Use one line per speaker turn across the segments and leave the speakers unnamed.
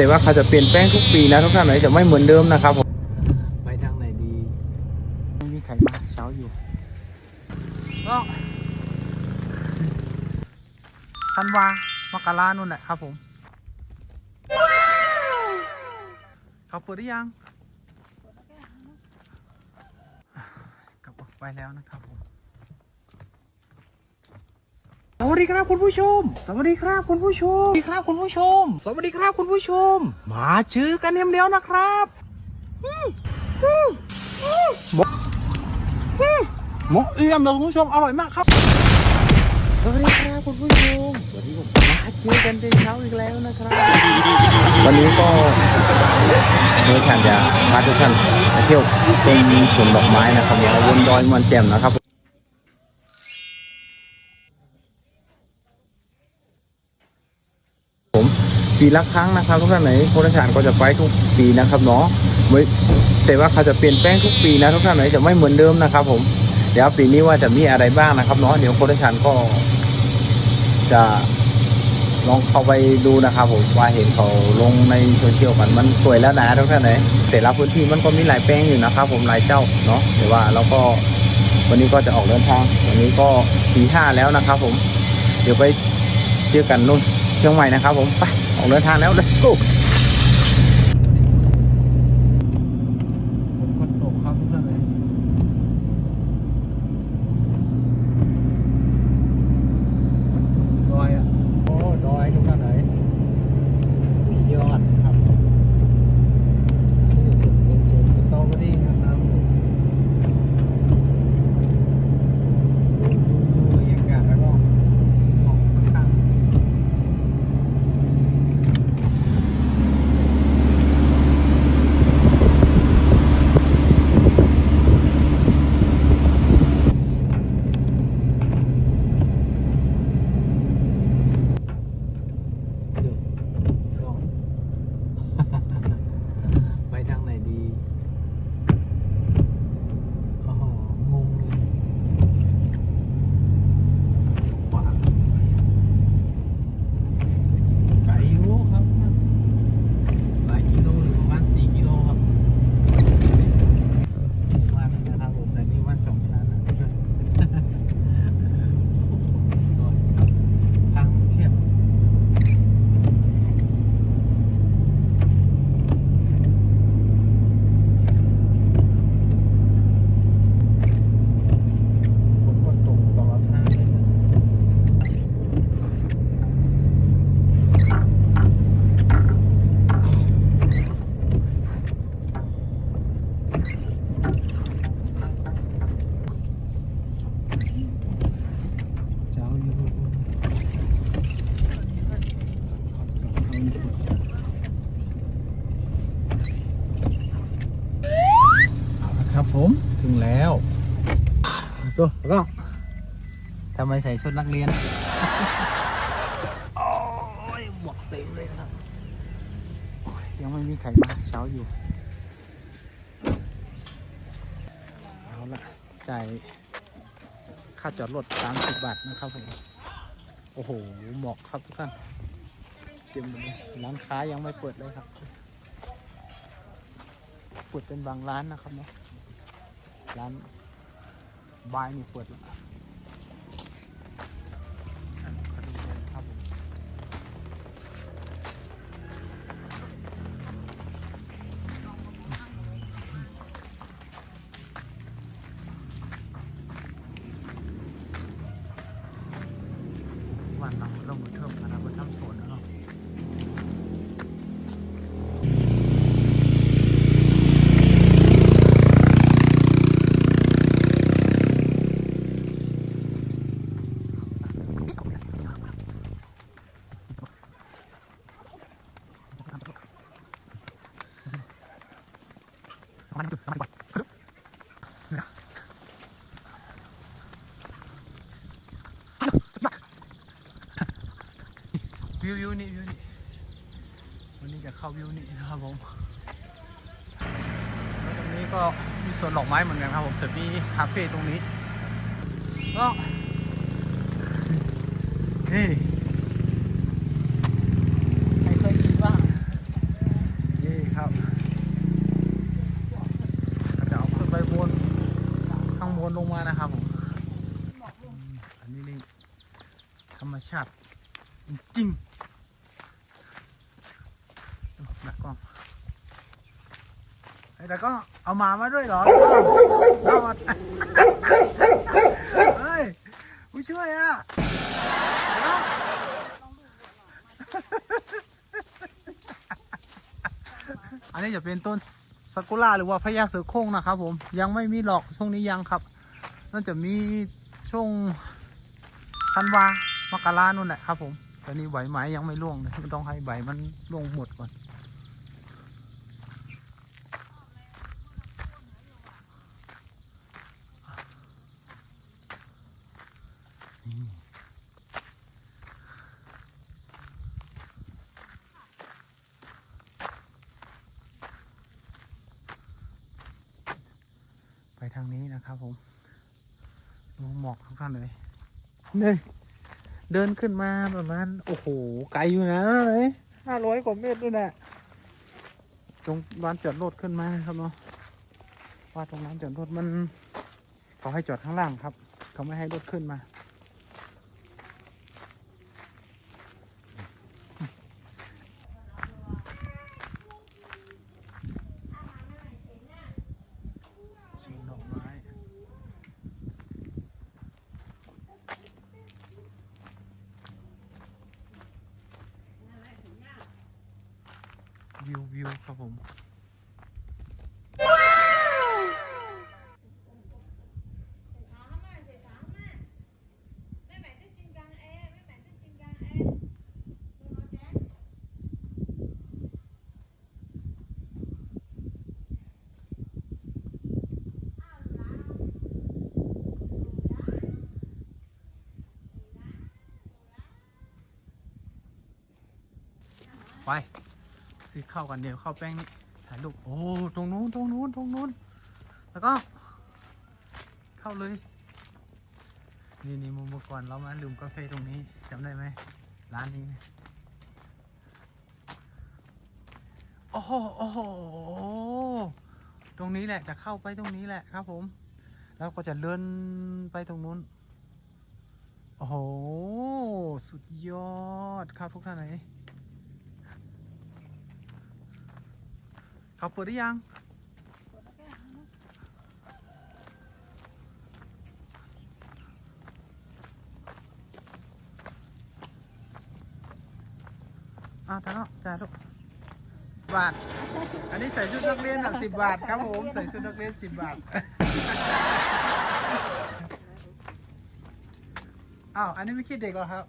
แต่ว่าเขาจะเปลี่ยนแปลงทุกปีนะทุกท่านไหนจะไม่เหมือนเดิมนะครับผมไปทางไหนดีไม่มีใครมาเช้าอยู่ก็ธันวามกรานู่นแหละครับผมเขาเปิดหรือยังกลับออกไปแล้วนะครับผม สวัสดีครับคุณผู้ชม สวัสดีครับคุณผู้ชม สวัสดีครับคุณผู้ชม สวัสดีครับคุณผู้ชม มาเจอกันเดียวนะครับหมกอืมหมกเอี่ยมเลยคุณผู้ชมอร่อยมากครับ สวัสดีครับคุณผู้ชม วันนี้ผมมาเจอกันเป็นเช้าอีกแล้วนะครับ วันนี้ก็มื่อฉันจะพาทุกท่านไปเที่ยวชมสวนดอกไม้นะครับเดี๋ยววนดอยมันแจ่มนะครับ ปีละครั้งนะครับทุกท่านไหนโคราชานก็จะไปทุกปีนะครับเนาะแต่ว่าเขาจะเปลี่ยนแปลงทุกปีนะทุกท่านไหนจะไม่เหมือนเดิมนะครับ ผมเดี๋ยวปีนี้ว่าจะมีอะไรบ้างนะครับเนาะเดี๋ยวโคราชานก็ จะลองเข้าไปดูนะครับ ผมว่าเห็นเขาลงในโซเชียลกันมันสวยแล้วนะทุกท่านไหนแต่ละพื้นที่มันก็มีหลายแปลงอยู่นะครับ ผมหลายเจ้าเนาะแต่ว่าเราก็วันนี้ก็จะออกเดินทางวันนี้ก็ปีห้าแล้วนะครับ ผม เดี๋ยวไปเจอกันนู่นเชียงใหม่นะครับ ผมไป ออกเดินทางแล้ว let's go ผมคนตกครับทุกท่านเลยดอยอะ โอ้ ดอยทุกท่านเลยสุดยอดครับนี่สุดเป็นสวนสตรอเบอรี่นะครับดูบรรยากาศแล้วก็ออกข้างๆ เดี๋ยวลอง ไปทางไหนดีโอ้โหงงเลยขวาไกลอยู่ครับหลายกิโลหรือประมาณสี่กิโลครับหมู่บ้านนึงนะครับผมแต่นี่บ้านสองชั้นนะทางแคบ ฝนก็ตกตลอดทางเลยนะเจ้าอยู่เอาละ ครับผมถึงแล้วตัวก็ทำไมใส่ชุดนักเรียน โอ้ยหมวกเต็มเลยครับยยังไม่มีใครมาเช้าอยู่ เอาละจ่ายค่าจอดรถ30 บาทนะครับผม โอ้โห หมอกครับทุกท่านเต็มเลยร้านค้ายังไม่เปิดเลยครับ เปิดเป็นบางร้านนะครับเนาะ ร้านบายนี่เปิดัวนี้จะเข้าวิวนี่นะครับผมตรงนี้ก็มีสวนดอกไม้เหมือนกันครับผมจะมีคาเฟ่ตรงนี้ก็นี่ใครเคยคิดบ้างนี่ครับจะเอาขึ้นไปบนข้างบนลงมานะครับผมอันนี้นี่ธรรมชาติจริง ล้องไอ้ดักกล้องเอาหมามาด้วยเหรอเอามาเฮ้ยผู้ช่วยอะอันนี้จะเป็นต้นซากุระหรือว่าพญาเสือโคร่งนะครับผมยังไม่มีหรอกช่วงนี้ยังครับน่าจะมีช่วงธันวามกรานู่นแหละครับผมตอนนี้ใบไม้ยังไม่ร่วงเลยต้องให้ใบมันร่วงหมดก่อน ไปทางนี้นะครับผม ดูหมอกทุกท่านเลย เนี่ยเดินขึ้นมาประมาณโอ้โหไกลอยู่นะเลยห้าร้อยกว่าเมตรด้วยนะตรงลานจอดรถขึ้นมาครับเนาะว่าตรงลานจอดรถมันเขาให้จอดข้างล่างครับ เขาไม่ให้รถขึ้นมา สวนดอกไม้ วิววิวครับผมไป สิเข้ากันเดี๋ยวเข้าแป้งนี่ถ่ายรูปโอ้ตรงนู้นตรงนู้นตรงนู้นแล้วก็ เข้าเลย นี่นี่มุมก่อนเรามาลืมกาแฟตรงนี้จำได้ไหมร้านนี้โอ้โหโอ้โหตรงนี้แหละจะเข้าไปตรงนี้แหละครับผม แล้วก็จะเลื่อนไปตรงนู้นโอ้โห สุดยอดครับทุกท่านไหน เขาเปิดได้ยังอะท่านเนาะจ่ายลูกบาท อันนี้ใส่ชุดนักเรียนอะสิบบาทครับผมใส่ชุดนักเรียนสิบบาท อ้าว อันนี้ไม่คิดเด็กหรอครับ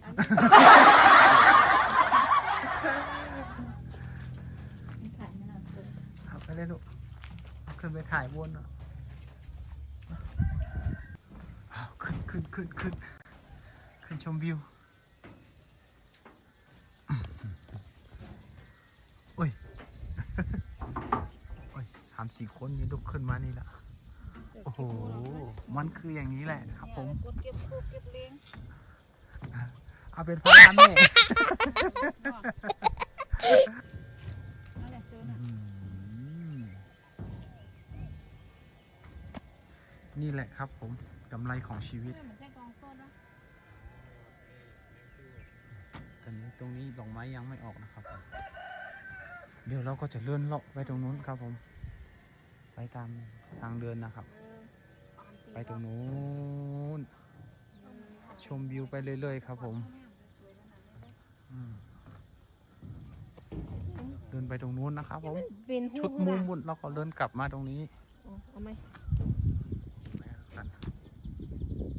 เอาไปเลยลูกเอาขึ้นไปถ่ายวนเนาะเอาขึ้นขึ้นขึ้นขึ้นขึ้นชมวิวโอ้ยโอ้ยสามสี่คนนี่ลุกขึ้นมานี่ละโอ้โห มันคืออย่างนี้แหละครับผม
กดเก็บคูเก็บเลี้ยง
เอาเป็นพลานแม่
นั่นแหละซื้อ
อื
น่ะ
ม นี่แหละครับผมกำไรของชีวิต
เหมือนแค่กองต้นนะ
ตอนนี้ตรงนี้ดอกไม้ยังไม่ออกนะครับผมเดี๋ยวเราก็จะเลื่อนเลาะไปตรงนู้นครับผม ไปตามทางเดินนะครับ ไปตรงนู้น ชมวิวไปเรื่อยๆครับผมอืมเดินไปตรงนู้นนะครับผม
เป็นหู
ชุดมุมบุญเราก็เดินกลับมาตรงนี้
เอาไหม
กัน
หนึ่ง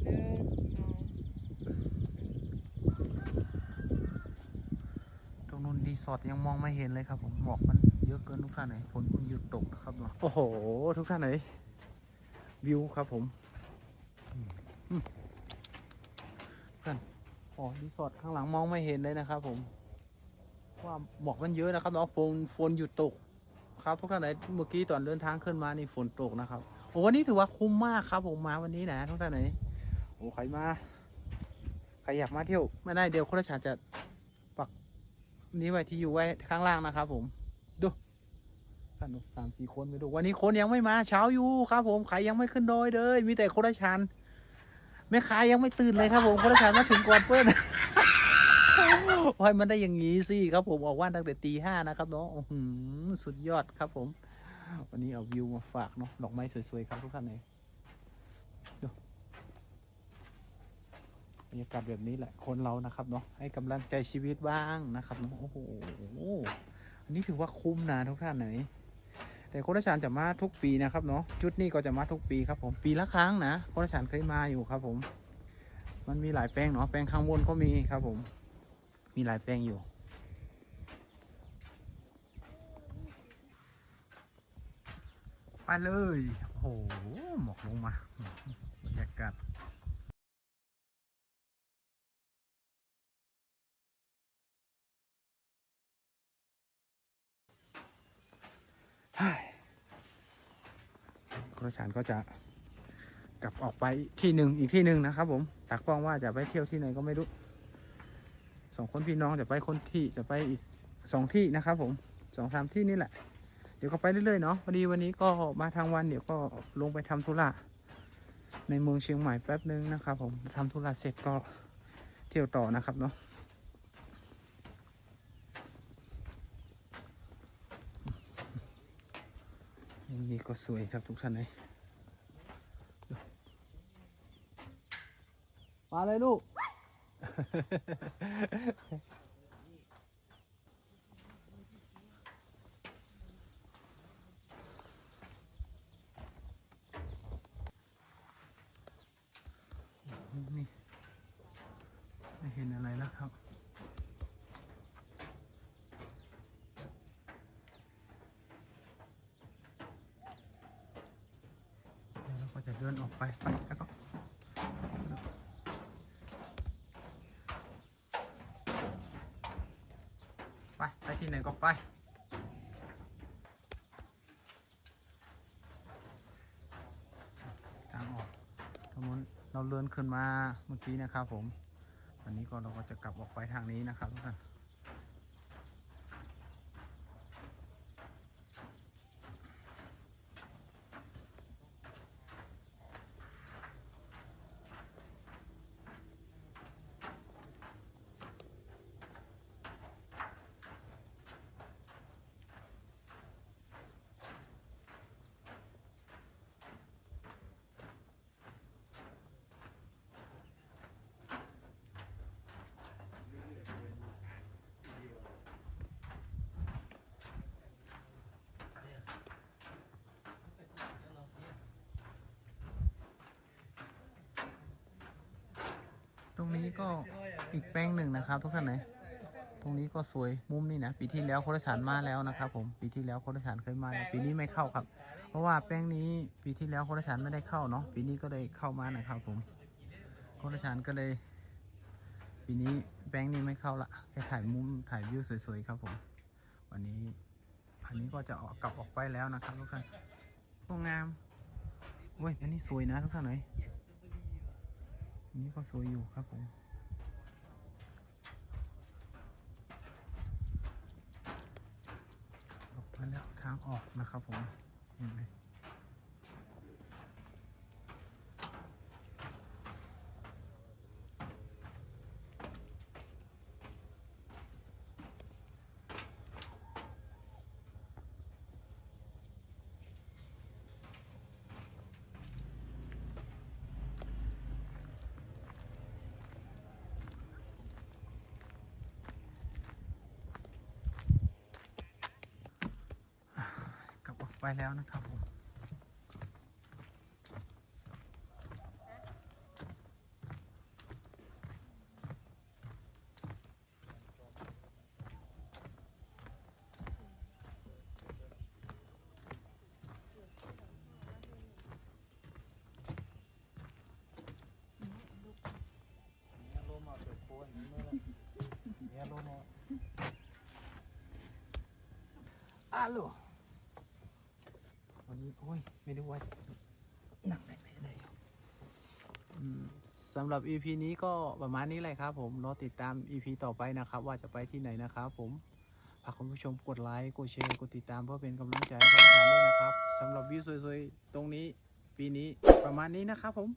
สอง
ตรงนู้นรีสอร์ทยังมองไม่เห็นเลยครับผมหมอกมันเยอะเกินทุกท่านไหนฝนเพิ่งหยุดตกนะครับเนาะโอ้โห ทุกท่านไหนวิวครับผมอืมอืมเพื่อนอ๋อรีสอร์ทข้างหลังมองไม่เห็นเลยนะครับผมว่าหมอกมันเยอะนะครับเนาะฝนฝนหยุดตกครับทุกท่านไหนเมื่อกี้ตอนเดินทางขึ้นมานี่ฝนตกนะครับโอ้วันนี้ถือว่าคุ้มมากครับผมมาวันนี้นะทุกท่านไหน โอ้ใครมา ใครอยากมาเที่ยวไม่ได้เดี๋ยวคนละชาจะปักนี้ไว้ที่อยู่ไว้ข้างล่างนะครับผม ดูท่านดูสามสี่คนไปดู วันนี้คนยังไม่มาเช้าอยู่ครับผมใครยังไม่ขึ้นดอยเลย มีแต่คนละชันแม่ค้ายังไม่ตื่นเลยครับผมคนละชันมาถึงก่อนเพื่อนโอ้ยมันได้อย่างงี้สิครับผมออกว่านตั้งแต่ตีห้านะครับเนาะสุดยอดครับผม วันนี้เอาวิวมาฝากเนาะดอกไม้สวยๆครับทุกท่านเลย บรรยากาศแบบนี้แหละคนเรานะครับเนาะให้กำลังใจชีวิตบ้างนะครับเนาะโอ้โหอันนี้ถือว่าคุ้มนะทุกท่านไหนแต่โคราชานจะมาทุกปีนะครับเนาะชุดนี้ก็จะมาทุกปีครับผมปีละครั้งนะโคราชานเคยมาอยู่ครับผม มันมีหลายแปลงเนาะแปลงข้างบนก็มีครับผม มีหลายแปลงอยู่ไปเลยโอ้โหหมอกลงมาบรรยากาศ ครูชานก็จะกลับออกไปที่หนึ่งอีกที่หนึ่งนะครับ ผมตากล้องว่าจะไปเที่ยวที่ไหนก็ไม่รู้สองคนพี่น้องจะไปคนที่จะไปอีกสองที่นะครับ ผมสองสามที่นี่แหละ เดี๋ยวก็ไปเรื่อยๆเนาะพอดีวันนี้ก็มาทางวันเดี๋ยวก็ลงไปทำธุระในเมืองเชียงใหม่แป๊บนึงนะครับ ผมทำธุระเสร็จก็เที่ยวต่อนะครับเนาะ นี่ก็สวยครับทุกท่านเลยมาเลยลูก นี่ไม่เห็นอะไรแล้วครับ เดี๋ยว เดินออกไปไปแล้วก็ไปไปที่ไหนก็ไปทางออกตรงนู้นเราเลื่อนขึ้นมาเมื่อกี้นะครับผมวันนี้ก็เราก็จะกลับออกไปทางนี้นะครับทุกท่าน รงนี้ก็อีกแปลงหนึ่งนะครับ ทุกท่านไหนตรงนี้ก็สวยมุมนี้นะปีที่แล้วโคราชานมาแล้วนะครับ ผมปีที่แล้วโคราชานเคยมาแล้วปีนี้ไม่เข้าครับ เพราะว่าแป้งนี้ปีที่แล้วโคราชานไม่ได้เข้าเนาะปีนี้ก็เลยเข้ามานะครับ ผมโคราชานก็เลย ปีนี้แป้งนี้ไม่เข้าละแค่ถ่ายมุมถ่ายวิวสวยๆครับผม วันนี้อันนี้ก็จะออกกลับออกไปแล้วนะครับทุกท่านก็งามเว้ยอันนี้สวยนะทุกท่านเลย นี้ก็สวยอยู่ครับผม ออกมาแล้วทางออกนะครับผม เห็นไหม ไปแล้วนะครับผมอาลูวันนี้โอ้ย ไม่รู้ว่าหนักไหนไม่ได้อยู่อืมสำหรับ EP นี้ก็ประมาณนี้เลยครับผมรอติดตาม EP ต่อไปนะครับ ว่าจะไปที่ไหนนะครับผมฝากคุณผู้ชมกดไลค์กดแชร์กดติดตามเพื่อเป็นกำลังใจให้พวกเราด้วยนะครับสำหรับวิวสวยๆ ตรงนี้ปีนี้ประมาณนี้นะครับผม